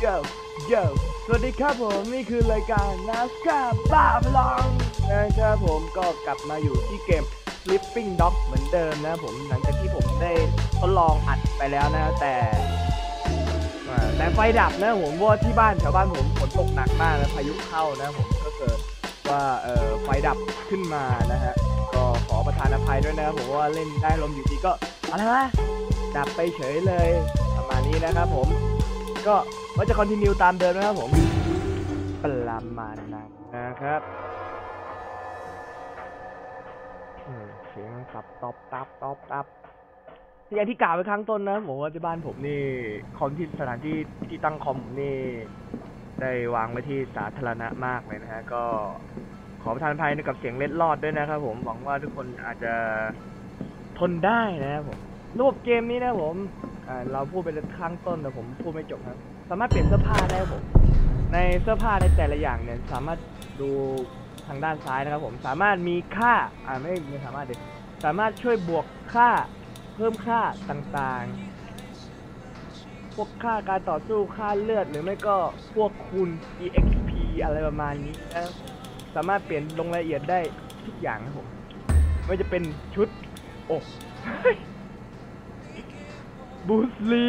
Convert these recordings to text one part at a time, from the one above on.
โยโยสวัสดีครับผมนี่คือรายการนัสกาบ้าพลังนะครับผมก็กลับมาอยู่ที่เกม Sleeping Dog เหมือนเดิมนะผมหลังจากที่ผมได้ทดลองอัดไปแล้วนะแต่แต่ไฟดับนะผมว่าที่บ้านแถวบ้านผมฝนตกหนักมากนะพายุเข้านะผมก็เกิดว่าเออไฟดับขึ้นมานะฮะก็ขอประทานอภัยด้วยนะผมว่าเล่นได้ลมอยู่ดีก็อะไรวะดับไปเฉยเลยประมาณนี้นะครับผม ก็ว่าจะคอนติเนียตามเดิมนะครับผมประมาณนั้นนะครับเสียงตับตอบตับตอบตับอย่างที่กล่าวไว้ครั้งต้นนะผมว่าที่บ้านผมนี่คอมที่สถานที่ที่ตั้งคอมผมนี่ ได้วางไว้ที่สาธารณะมากเลยนะฮะ ก็ขอประทานอภัยกับเสียงเล็ดลอดด้วยนะครับผมหวังว่าทุกคนอาจจะทนได้นะครับผมระบบเกมนี้นะผม อ่าเราพูดไปข้างต้นแต่ผมพูดไม่จบครับ สามารถเปลี่ยนเสื้อผ้าได้ครับผม ในเสื้อผ้าในแต่ละอย่างเนี่ย สามารถดูทางด้านซ้ายนะครับ ผมสามารถมีค่าอ่าไม่ไม่สามารถเดิสามารถช่วยบวกค่าเพิ่มค่าต่างๆ พวกค่าการต่อสู้ค่าเลือดหรือไม่ก็พวกคูณ exp อะไรประมาณนี้นะสามารถเปลี่ยนลงรายละเอียดได้ทุกอย่างนะผมไม่จะเป็นชุดอ้ บูสลี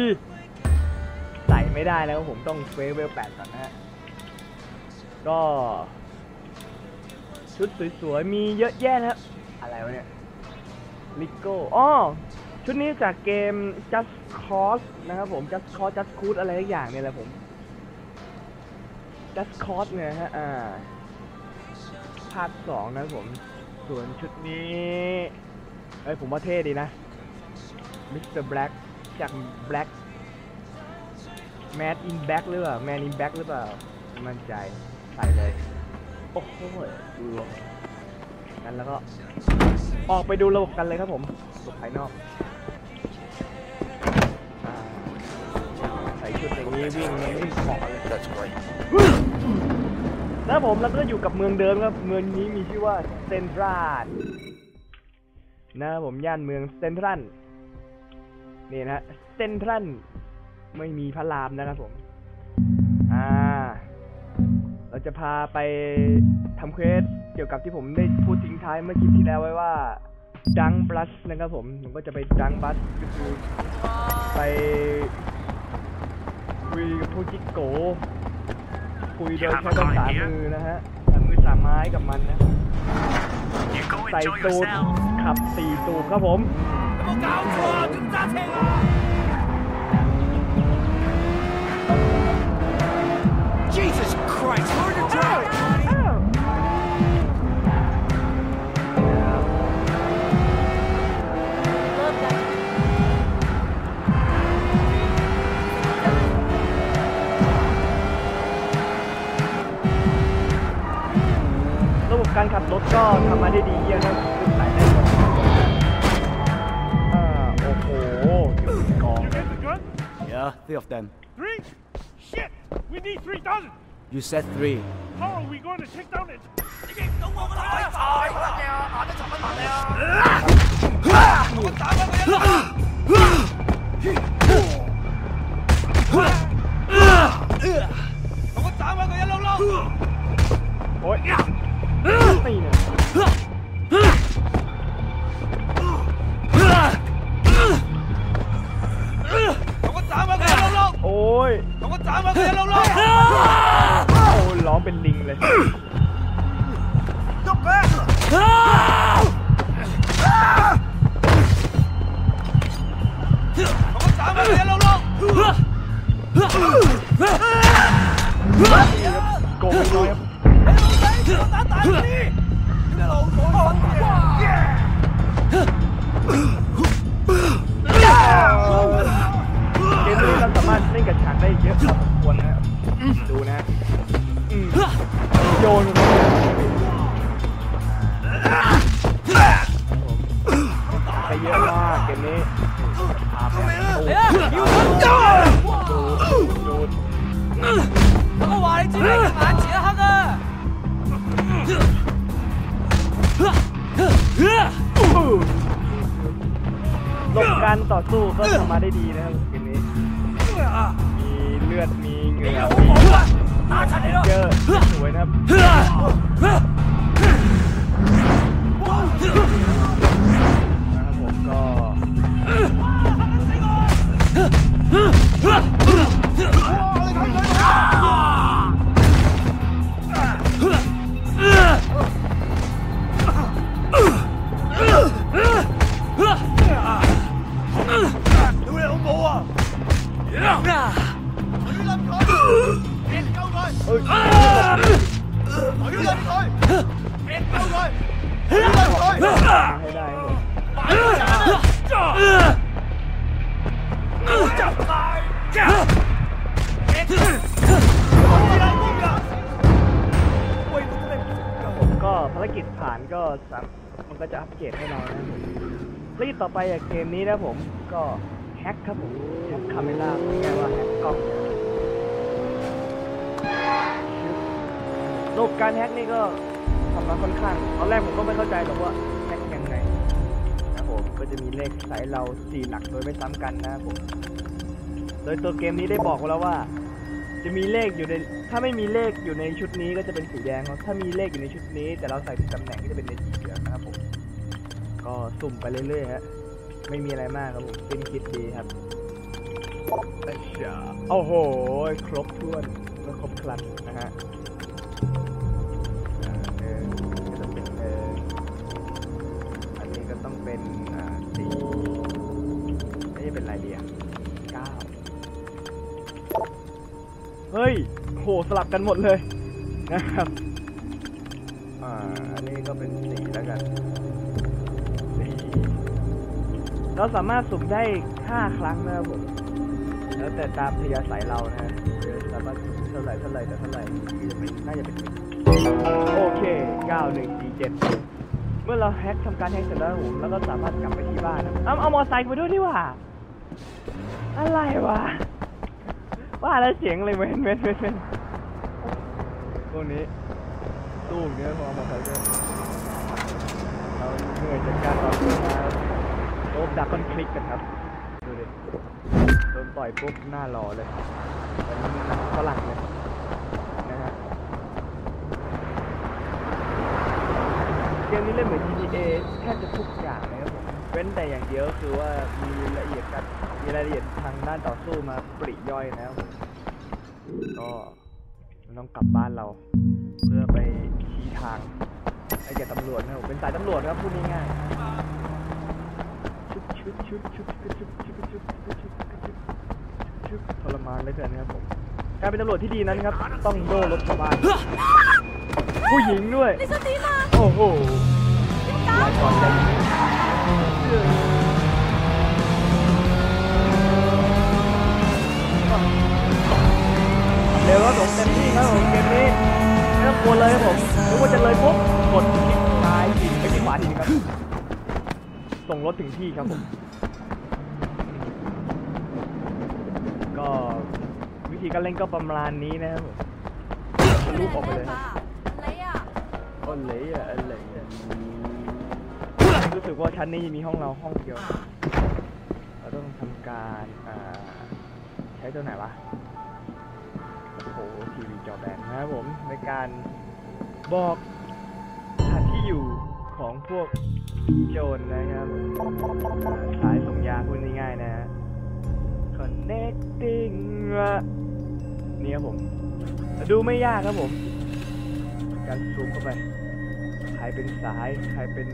ใส่ไม่ได้แล้ว ผมต้องเฟเวลแปดก่อนนะฮะ ก็ ชุดสวยๆ มีเยอะแยะนะอะไรวะเนี่ยลิโก้อ๋อชุดนี้จากเกม Just Cause นะครับผม Just Cause Just Cause อะไรทุกอย่างเนี่ยแหละผม Just Cause เนี่ยฮะ อ่า ภาคสองนะผม ส่วนชุดนี้ เอ้ย ผมว่าเท่ดีนะ Mr. Black จาก Black Man in Black หรือเปล่า Man in Black หรือเปล่าไม่มั่นใจใส่เลย โอ้โหดูลงกันแล้วก็ ออกไปดูระบบกันเลยครับผมระบบภายนอกอ่าใส่ชุดอย่างนี้วิ่งวิ่งเกาะเลย That's great. นะครับผมแล้วก็อยู่กับเมืองเดิมครับ เมืองนี้มีชื่อว่าเซนทรัลนะครับผมย่านเมืองเซนทรัล นี่นะเซนทรัลไม่มีพระรามนะครับผม อ่า เราจะพาไปทำเควสเกี่ยวกับที่ผมได้พูดทิ้งท้ายเมื่อคลิปที่แล้วไว้ว่าดังบลัสนะครับผม ผมก็จะไปดังบลัสก็คือไปคุยกับพวกจิกโก คุยโดยใช้ภาษามือนะฮะสามมือสามไม้กับมันนะ You go ใส่ enjoy ตูด yourself. ขับสี่ตูดครับผม Jesus Christ! Learn to drive! ระบบการขับรถก็ทำมาได้ดีเยี่ยมนะขึ้ Yeah, three of them. Three? Shit! We need 3,000! You said three. How are we going to take down it? สามมาเคลีลงโอ้ยสองคนสามมาเคลลงลงโอ้ล้องเป็นลิงเลยจบแล้วสองคนสามมาเคลียร์ลงลงโกงไปเลยครับตาตายนี่เดี๋ยวเราโดนเนี่ย ราสามารถเล่นกับฉากได้เยอะพอสมควรนะครับดูนะโยนไปเยอะมากเกมนี้พาไปตู้ดูดูหลบการต่อสู้ก็ทำมาได้ดีนะครับ มนี้มีเลือด มีเหงื่อมีเจอสวยนะครับนะครับ ระบบการแฮกนี่ก็ทำมาค่อนข้างตอนแรกผมก็ไม่เข้าใจหรอกว่าแฮกยังไงนะครับผมก็จะมีเลขสายเราสี่หลักโดยไม่ซ้ำกันนะครับผมโดยตัวเกมนี้ได้บอกไว้แล้วว่า จะมีเลขอยู่ในถ้าไม่มีเลขอยู่ในชุดนี้ก็จะเป็นสีแดงครับถ้ามีเลขอยู่ในชุดนี้ แต่เราใส่ผิดตำแหน่งก็จะเป็นในสีเหลืองนะครับผมก็สุ่มไปเรื่อยๆฮะไม่มีอะไรมากครับผมเป็นคิดดีครับอัชชาโอ้โห ครบถ้วนและครบครันนะฮะ สลับกันหมดเลยนะครับ อ่า อันนี้ก็เป็นสีแล้วกันสีเราสามารถสุ่มได้5ครั้งนะครับผม แล้วแต่ตามพยาสายเรานะฮะเออสามารถเท่าไหร่เท่าไหร่แต่เท่าไหร่จะเป็นน่าจะเป็นโอเค9 1 4 7เมื่อเราแฮกทำการแฮกเสร็จแล้วผมแล้วก็สามารถกลับไปที่บ้านนะเอาเอามอไซค์ไปด้วยดีกว่า อะไรวะว่าแล้วเสียงเลยเว้นเว้นเว้นเว้นพ วกนี้ ตู้เนี้ยพอมาใส่ด้วยเราเหนื่อยจากการต่อสู้มาโอ้ดักคอนคลิกกันครับ ดูดิโดนต่อยปุ๊บหน้ารอเลยเป็นนังฝรั่งเลยนะฮะเกมนี้เล่นเหมือน GTA แทบจะทุกอย่างเลยครับผมเว้นแต่อย่างเดียวคือว่ามีละเอียดกันมีรายละเอียดทางด้านต่อสู้มาปริย่อยนะครับผ มันต้องกลับบ้านเรา เพื่อไปชี้ทางไอ้แกตำรวจนะผมเป็นสายตำรวจครับพูดง่ายๆชุบชุดชุบชุบชุบชุบชุบชุบชุบทรมานเลยกินนะครับผมการเป็นตำรวจที่ดีนั้นครับ ต้องโดนรถชาวบ้านผู้หญิงด้วยโอ้โหก่ เร็วครับผมเต็มที่ครับผมเกมนี้ไม่ต้องกลัวเลยครับผมรู้ว่าจะเลยปุ๊บกดคลิกซ้ายทีไปคลิกขวาทีครับ ส่งรถถึงที่ครับผม ก็วิธีการเล่นก็ประมาณนี้นะครับผมทะลุออกไปเลยครับ雷呀！อะไรอะอะไรรู้สึกว่าชั้นนี้มีห้องเราห้องเดียว เราต้องทำการใช้ตัวไหนวะ โอ้โหทีวีจอแบนนะครับผมในการบอกสถานที่อยู่ของพวกโจรนะครับสายส่งยาพูดง่ายๆนะฮะ connecting นี่ครับผม ดูไม่ยากครับผม การซูมเข้าไปใครเป็นสายใครเป็น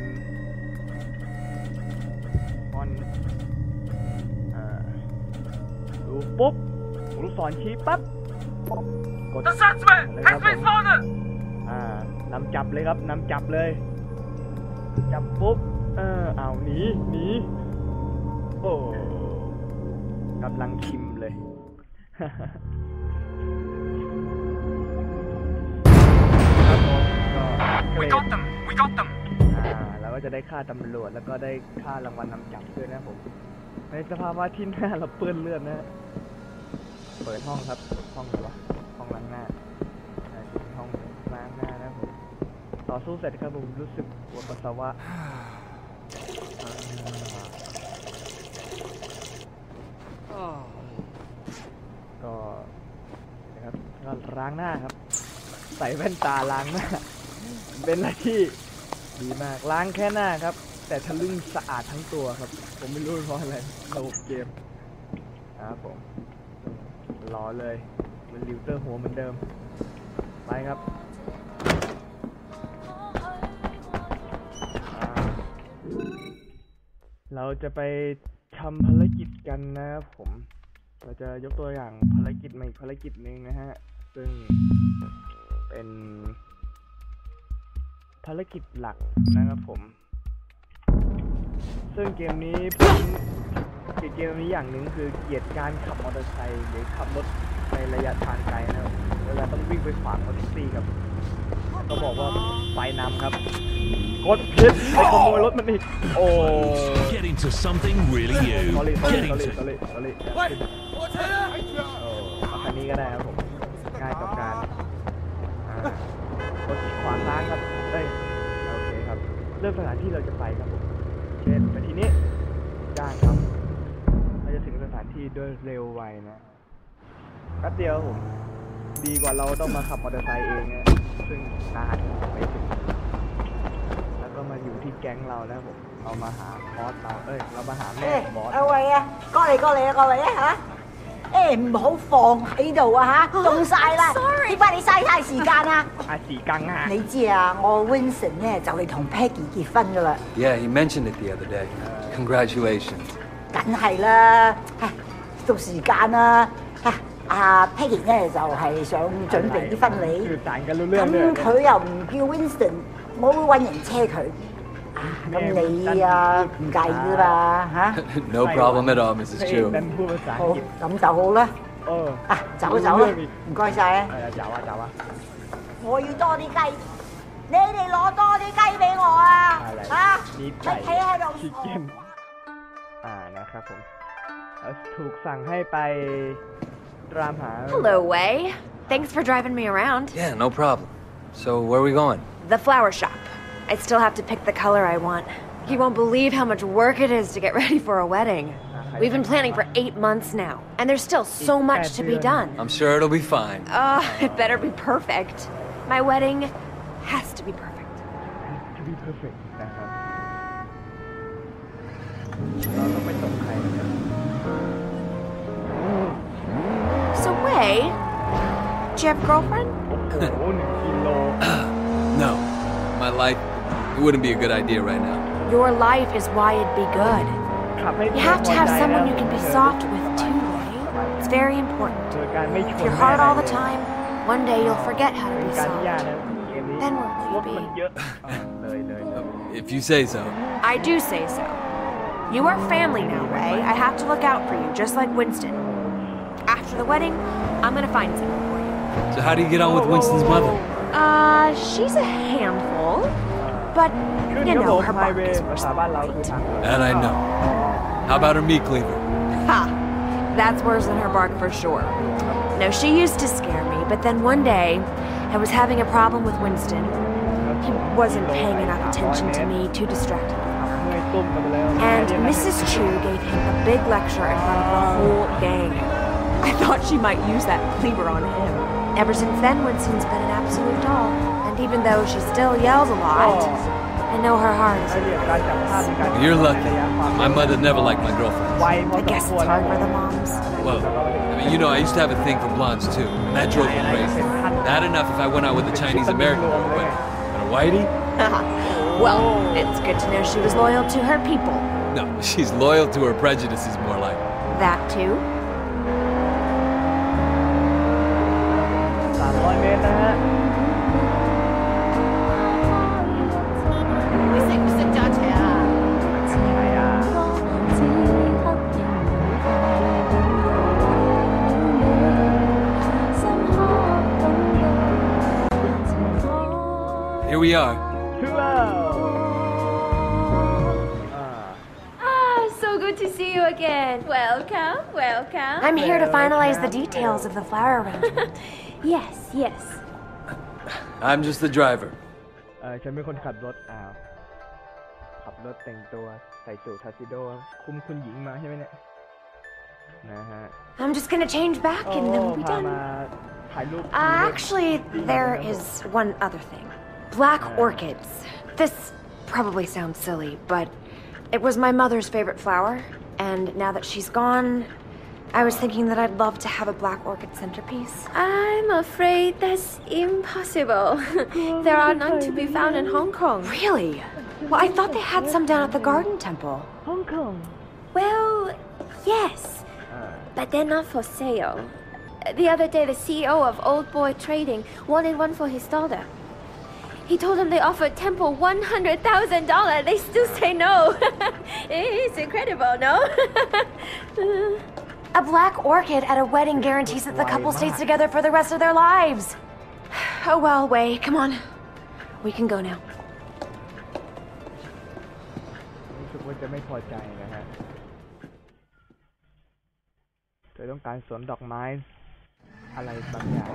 มอนอ่าดูปุ๊บลูกศรชี้ปั๊บ กด The suspect เลยค has รับผ been ม spotted! อ่านำจับเลยครับนำจับเลย จับปุ๊บเออเอาหนีหนีโอ้กำลังชิมเลยครับผมก็ We got them! We got them! อ่าเราก็จะได้ค่าตำรวจแล้วก็ได้ค่ารางวัลนำจับด้วยนะผม ในสภาวะที่หน้าเราเปื้อนเลือดนะฮะ เปิดห้องครับ ห้องอะไรวะห้องล้างหน้าห้องล้างหน้านะผมต่อสู้เสร็จครับผมรู้สึกปวดปัสสาวะอ่าก็ครับก็ล้างหน้าครับ ใส่แว่นตาล้างหน้า เป็นอะไรที่ดีมากล้างแค่หน้าครับ แต่ทะลึ่งสะอาดทั้งตัวครับ ผมไม่รู้เพราะอะไรระบบเกมครับผม รอเลยเป็นลิวเตอร์หัวเหมือนเดิม ไปครับเราจะไปทำภารกิจกันนะครับผม เราจะยกตัวอย่างภารกิจมาอีกภารกิจหนึ่งนะฮะ ซึ่งเป็นภารกิจหลักนะครับผม ซึ่งเกมนี้ผม เกลียดเกมนี้อย่างหนึ่งคือเกลียดการขับมอเตอร์ไซค์หรือขับรถในระยะทางไกลนะครับเวลาต้องวิ่งไปขวางรถแท็กซี่ครับก็บอกว่าไฟนำครับกดผิดไปขโมยรถมันอีกโอ้ Get into something really you. สอรี่สอ Get รี่สอรี่ into สอรี่สอรี่โอ้เอาคันนี้ก็ได้ครับผมง่ายกับการอ่ากดขวาค้างครับเอ้ยโอเคครับเริ่มสถานที่เราจะไปครับผม เช่นไปที่นี้จ้างครับเราจะถึงสถาน ที่ด้วยเร็วไวนะแป๊บเดียวครับผม ดีกว่าเราต้องมาขับมอเตอร์ไซค์เองนะซึ่งนานไม่ถึง แล้วก็มาอยู่ที่แก๊งเราแล้วผมเรามาหาบอสเรา เอ้ย เรามาหาแม่ 诶 ของบอส 阿伟啊，过嚟过嚟啊，过嚟啊吓！诶唔好放喺度啊吓，冻晒啦！点解你嘥太时间啊？ อาสีกังอ่ะ 你知啊，我 Vincent 咧就嚟同 Peggy 结婚噶啦， Yeah, he mentioned it the other day. Congratulations. 梗系啦，唉 到时间啦，啊阿 Peggy 咧就系想准备啲婚 คือ 礼， ต่างกันรู้เรื่องด้วย 咁佢又唔叫 Vincent，我会揾人车佢。啊，咁你啊唔介意㗎嘛吓？ no problem at all, พ Mrs. ระเอก Chu. นั้นพูดภาษาอัง 好 กฤษ，咁就好啦。 เออ 啊，走啊走啊，唔该晒啊！ เออจ๋าวะจ๋าวะ 我要多啲鸡，你哋攞多啲鸡俾我啊！ อะไร 吓， นิด 咪 ไก่ 企喺度 ชิคเก้นอ่านะครับผมเอ่อ ถูกสั่งให้ไปตามหา Hello, Wei. Thanks for driving me around. Yeah, no problem. So, where are we going? The flower shop. I still have to pick the color I want. You won't believe how much work it is to get ready for a wedding. We've been planning for eight months now, and there's still so much to be done. I'm sure it'll be fine. Oh, it better be perfect. My wedding has to be perfect. you have a girlfriend? no. My life, it wouldn't be a good idea right now. Your life is why it'd be good. You have to have someone you can be soft with, too, right? It's very important. If you're hard all the time, one day you'll forget how to be soft. Then where will you be? if you say so. I do say so. You are family now, Ray. I have to look out for you, just like Winston. After the wedding, I'm gonna find someone. So how do you get on with Winston's mother? Uh, she's a handful, but you know her bark is worse than bite. That I know. How about her meat cleaver? Ha! That's worse than her bark for sure. No, she used to scare me, but then one day, I was having a problem with Winston. He wasn't paying enough attention to me, too distracted and Mrs. Chu gave him a big lecture in front of the whole gang. I thought she might use that cleaver on him. Ever since then, Winston's been an absolute doll. And even though she still yells a lot, oh. I know her heart. You're lucky. My mother never liked my girlfriends. I guess it's hard for the moms. Well, I mean, you know, I used to have a thing for blondes too, and that drove me crazy. Not enough if I went out with a Chinese American woman, but a whitey? Uh-huh. well, it's good to know she was loyal to her people. No, she's loyal to her prejudices, more like. That too? Here we are. ถึงแล้วอ่า Ah, so good to see you again. Welcome, welcome. I'm here to finalize the details of the flower arrangement. Yes, yes. I'm just the driver. เออฉันเป็นคนขับรถอ้าวขับรถแต่งตัวใส่สูททัสซิโด คุมคุณหญิงมาใช่ไหมเนี่ย นะฮะ I'm just gonna change back โอ้ and then we'll be พามา done. ถ่ายรูป Uh, actually, there is one other thing. Black orchids. This probably sounds silly, but it was my mother's favorite flower, and now that she's gone, I was thinking that I'd love to have a black orchid centerpiece. I'm afraid that's impossible. there are none to be found in Hong Kong. Really? Well, I thought they had some down at the Garden Temple. Hong Kong? Well, yes. But they're not for sale. The other day, the CEO of Old Boy Trading wanted one for his daughter. He told him they offered Temple $100,000. They still say no. it's incredible, no? A black orchid at a wedding guarantees that the couple stays together for the rest of their lives. Oh well, Wei, come on. We can go now. รู้สึกว่าจะไม่พอใจนะฮะเธอต้องการสวนดอกไม้ อะไรบางอย่าง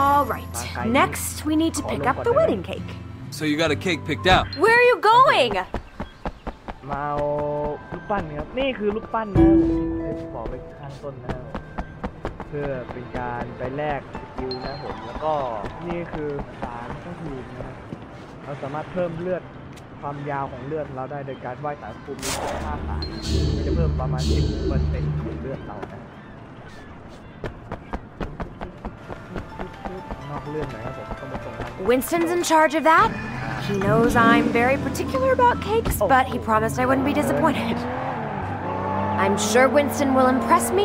All right. Next, we need to pick up the wedding cake. So you got a cake picked out. Where are you going? มาเอาลูกปั้นครับนี่คือลูกปั้นนะผมที่บอกไปข้างต้นนะครับเพื่อเป็นการไปแลกสกิลนะผมแล้วก็นี่คือสารต้องถูกนะครับเราสามารถเพิ่มเลือดความยาวของเลือดเราได้โดยการไหว้สารภูมิค่าสารมันจะเพิ่มประมาณ10เปอร์เซ็นต์ของเลือดเรานะ Winston's in charge of that. He knows I'm very particular about cakes, oh. but he promised I wouldn't be disappointed. I'm sure Winston will impress me.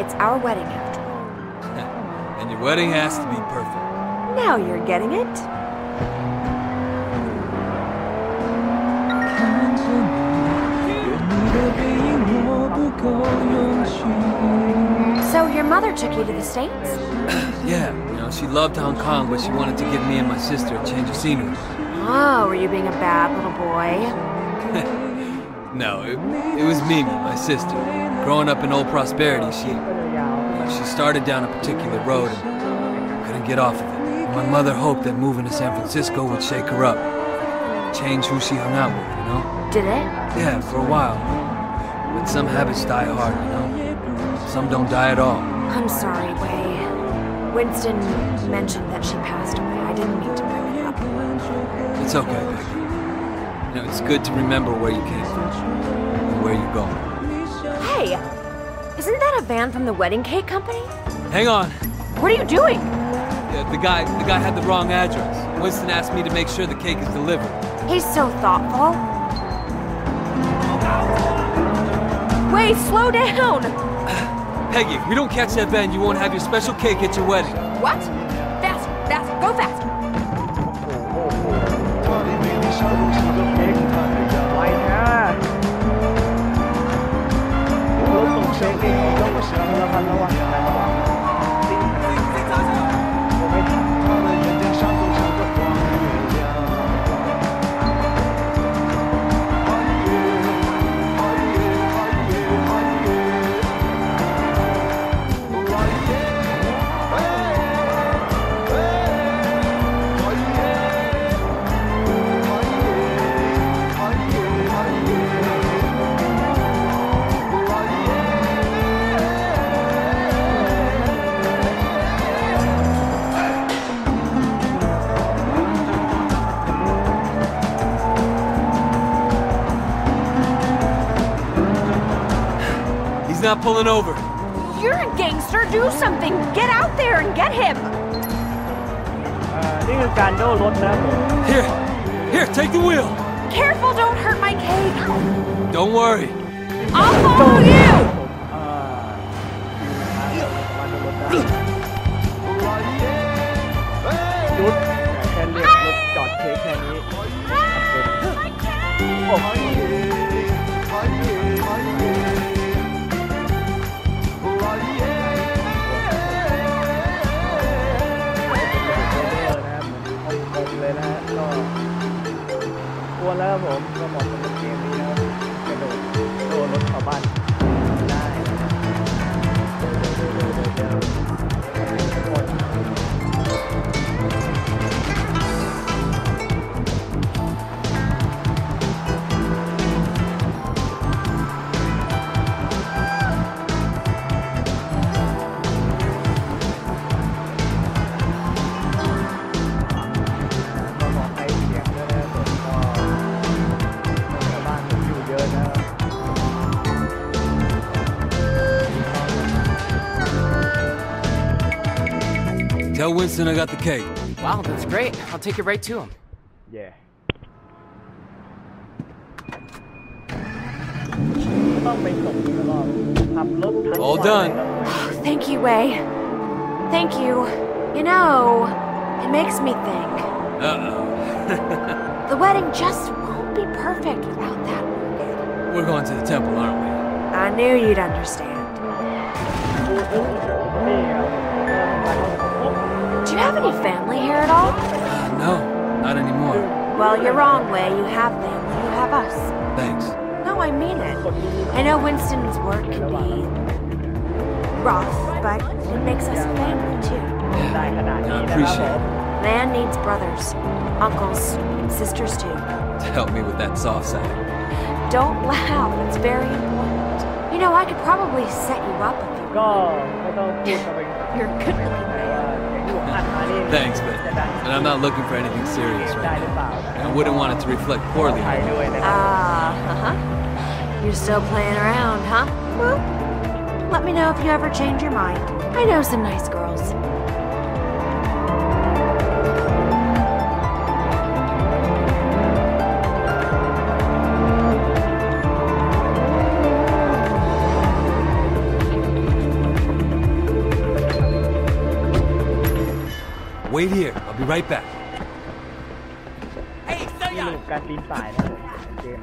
It's our wedding after all. And your wedding has to be perfect. Now you're getting it. took you to the States? yeah, you know, she loved Hong Kong, but she wanted to give me and my sister a change of scenery. Oh, were you being a bad little boy? no, it, it was Mimi, my sister. Growing up in old prosperity, she, you know, she started down a particular road and couldn't get off of it. My mother hoped that moving to San Francisco would shake her up, change who she hung out with, you know? Did it? Yeah, for a while. But some habits die hard, you know? Some don't die at all. I'm sorry, Way. Winston mentioned that she passed away. I didn't mean to bring it up. It's okay, Becky. You know, it's good to remember where you came from and where you're going. Hey, isn't that a van from the wedding cake company? Hang on. What are you doing? Yeah, the guy, the guy had the wrong address. Winston asked me to make sure the cake is delivered. He's so thoughtful. Wait, slow down! Peggy, if we don't catch that van, you won't have your special cake at your wedding. What? Fast, fast, go fast! เค้ not pulling over. You're a gangster. Do something. Get out there and get him. Here. Here, take the wheel. Careful, don't hurt my cake. Don't worry. I'll follow you. Oh, ครับผม Winston, I got the cake. Wow, that's great. I'll take it right to him. Yeah. All done. Thank you, Way. Thank you. You know, it makes me think. Uh-oh. the wedding just won't be perfect without that. We're going to the temple, aren't we? I knew you'd understand you have any family here at all? Uh, no, not anymore. Well, you're wrong, Way. You have family. You have us. Thanks. No, I mean it. I know Winston's work can be rough, but it makes us family, too. Yeah, I appreciate it. Man needs brothers, uncles, sisters, too. To help me with that soft side. Don't laugh. It's very important. You know, I could probably set you up if you You're good looking Thanks, but, and I'm not looking for anything serious right now. I wouldn't want it to reflect poorly. Ah, uh, uh-huh. You're still playing around, huh? Well, let me know if you ever change your mind. I know some nice girls. Wait here. I'll be right back. นี่ลูกการปีนป่ายนะครับผมเกม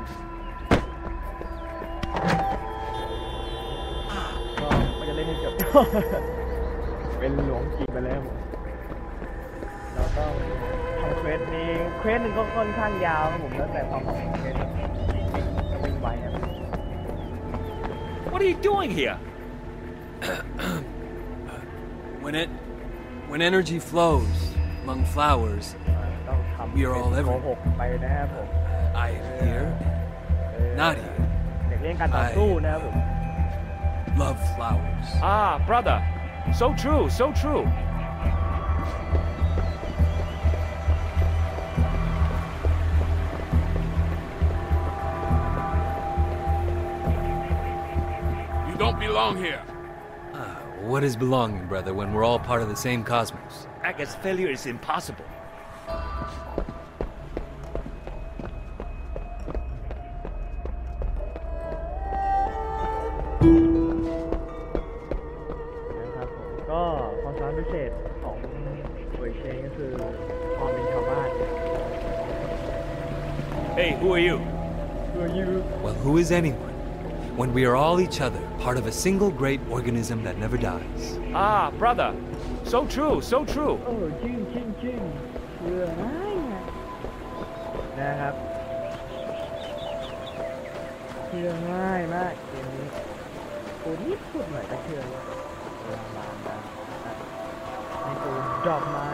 ก็ไม่จะเล่นให้จบ เป็นหลวงจีบไปแล้วผมเราต้องทำเควสนี้เควสหนึ่งก็ค่อนข้างยาวครับผมแล้วแต่ความของเควสวิ่งไวครับ What are you doing here? When it, when energy flows some flowers. We are all everywhere. I am here, not here. I love flowers. Ah, brother. So true, so true. You don't belong here. Ah, what is belonging, brother, when we're all part of the same cosmos? I guess failure is impossible. Hey, who are you? Who are you? Well, who is anyone? When we are all each other, part of a single great organism that never dies. Ah, brother. So true, so true. เออจริงจริงจริงเชื่อง่ายอะนะครับเชื่อง่ายมากเกมนี้พูดนิดพูดหน่อยก็เชื่อเลยเออมามามานี่คือดอกไม้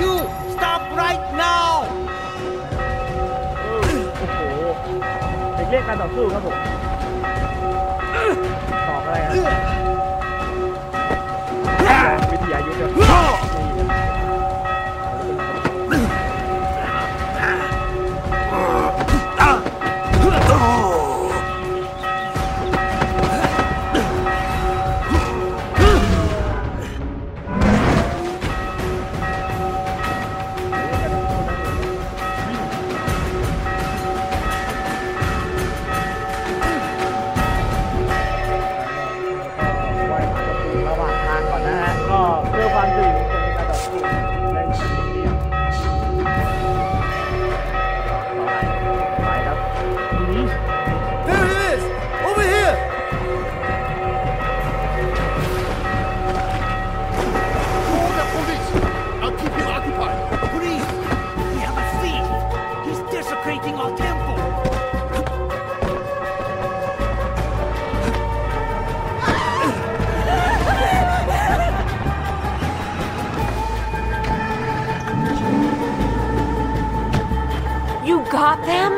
You stop right now! เด็กเล่นการต่อสู้ครับผมตอบอะไรครับวิทยายุทธ์ got them?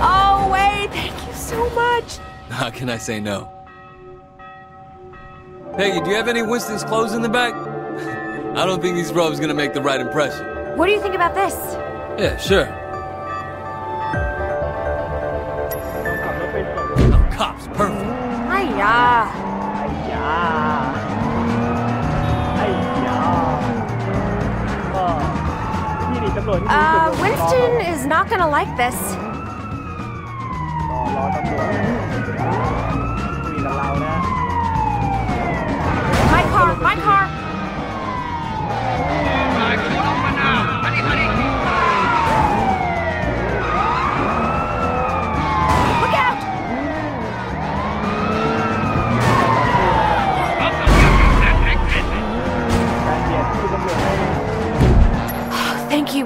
Oh, wait, thank you so much. How can I say no? Peggy, do you have any Winston's clothes in the back? I don't think these robes gonna make the right impression. What do you think about this? Yeah, sure. Oh, cops, perfect. Hiya. Hiya. Uh, Winston is not gonna like this. My car, my car!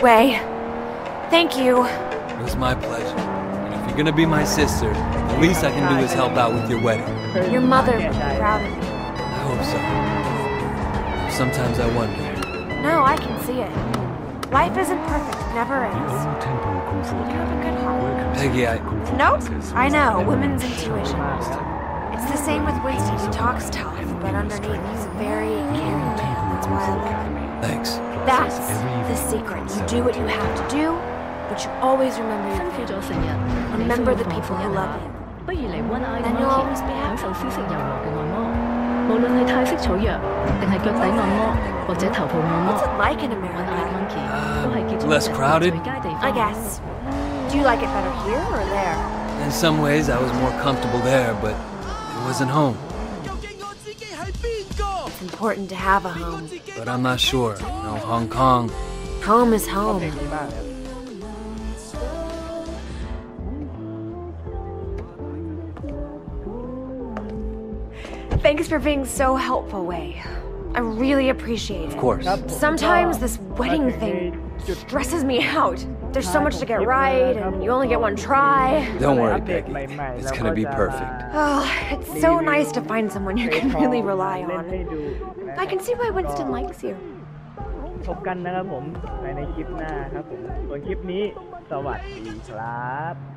Thank you, Wei. Thank you. It was my pleasure. And if you're gonna be my sister, the least I can do is help out with your wedding. Your mother would be proud of you. I hope so. Sometimes I wonder. No, I can see it. Life isn't perfect, it never is. You have a good heart. Peggy, I. Nope, I know, women's intuition. It's the same with Winston. He talks tough, but underneath he's very caring man. That's why I love him. Thanks. That's the secret. You do what you have to do, but you always remember your 辛苦咗 family. 成日， Remember the people who love you. 不如嚟温 I And you'll always be 享 happy. 受舒适柔和嘅按摩。无论系泰式草药，定系脚底按摩，或者头部按摩 What's it like in ，One America? Eye Monkey 都系结 less 咗 crowded? 最佳地 I 方。 guess. Do you like it better here or there? In some ways, I was more comfortable there, but it wasn't home. important to have a home. But I'm not sure. No, Hong Kong. Home is home. Thanks for being so helpful, Wei. I really appreciate it. Of course. Sometimes this wedding thing stresses me out. There's so much to get right, and you only get one try. Don't อั worry, ปเดต Peggy. ใหม่ๆ It's แล้ว gonna ก็ be จะ perfect. Oh, it's so nice to find someone you can really rely เล่น on. ให้ดูนะ I can see why Winston likes you. พบกันนะครับผมภายในคลิปหน้าครับผม ส่วนคลิปนี้ สวัสดีครับ